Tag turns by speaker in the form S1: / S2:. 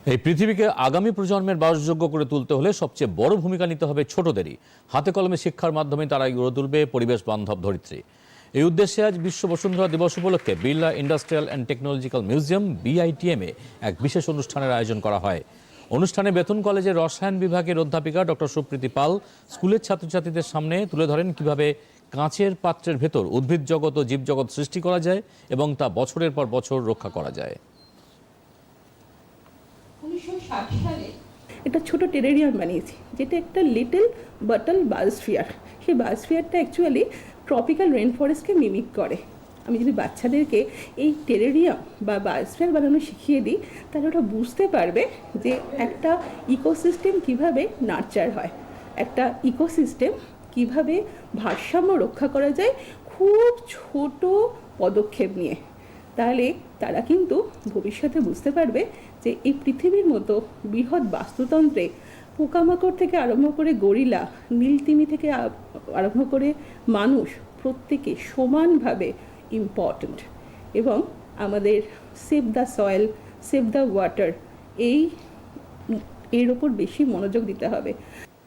S1: এই পৃথিবীকে আগামী প্রজন্মের বাসযোগ্য করে তুলতে হলে সবচেয়ে বড় ভূমিকা নিতে হবে ছোটদেরই। হাতে কলমে শিক্ষার মাধ্যমে তারা গড়ে তুলবে পরিবেশ বান্ধব ধরিত্রী। এই উদ্দেশ্যে আজ বিশ্ব বসুন্ধরা দিবস উপলক্ষে Birla industrial and technological museum BITM এক বিশেষ অনুষ্ঠানের আয়োজন করা হয়। অনুষ্ঠানে বেতন কলেজের রসায়ন বিভাগের অধ্যাপিকা ডক্টর সুপ্রীতি পাল স্কুলের ছাত্রছাত্রীদের সামনে তুলে ধরেন কীভাবে কাঁচের পাত্রের ভেতর উদ্ভিদ জগৎ ও জীবজগৎ সৃষ্টি করা যায় এবং তা বছরের পর বছর রক্ষা করা যায়।
S2: উনিশশো ষাট সালে
S3: একটা ছোট টেরেরিয়াম বানিয়েছি, যেটা একটা লিটল বাটল বায়োস্ফিয়ার। সেই বায়োস্ফিয়ারটা অ্যাকচুয়ালি ট্রপিক্যাল রেন ফরেস্টকে মিমিক করে। আমি যদি বাচ্চাদেরকে এই টেরেরিয়াম বা বায়োস্ফিয়ার বানানো শিখিয়ে দিই, তাহলে ওরা বুঝতে পারবে যে একটা ইকোসিস্টেম কীভাবে নার্চার হয়, একটা ইকোসিস্টেম কীভাবে ভারসাম্য রক্ষা করা যায় খুব ছোট পদক্ষেপ নিয়ে। তাহলে তারা কিন্তু ভবিষ্যতে বুঝতে পারবে যে এই পৃথিবীর মতো বৃহৎ বাস্তুতন্ত্রে পোকামাকড় থেকে আরম্ভ করে গরিলা নীলতিমি থেকে আরম্ভ করে মানুষ প্রত্যেকে সমানভাবে ইম্পর্ট্যান্ট এবং আমাদের save the soil save the water এই, এর ওপর বেশি মনোযোগ দিতে হবে।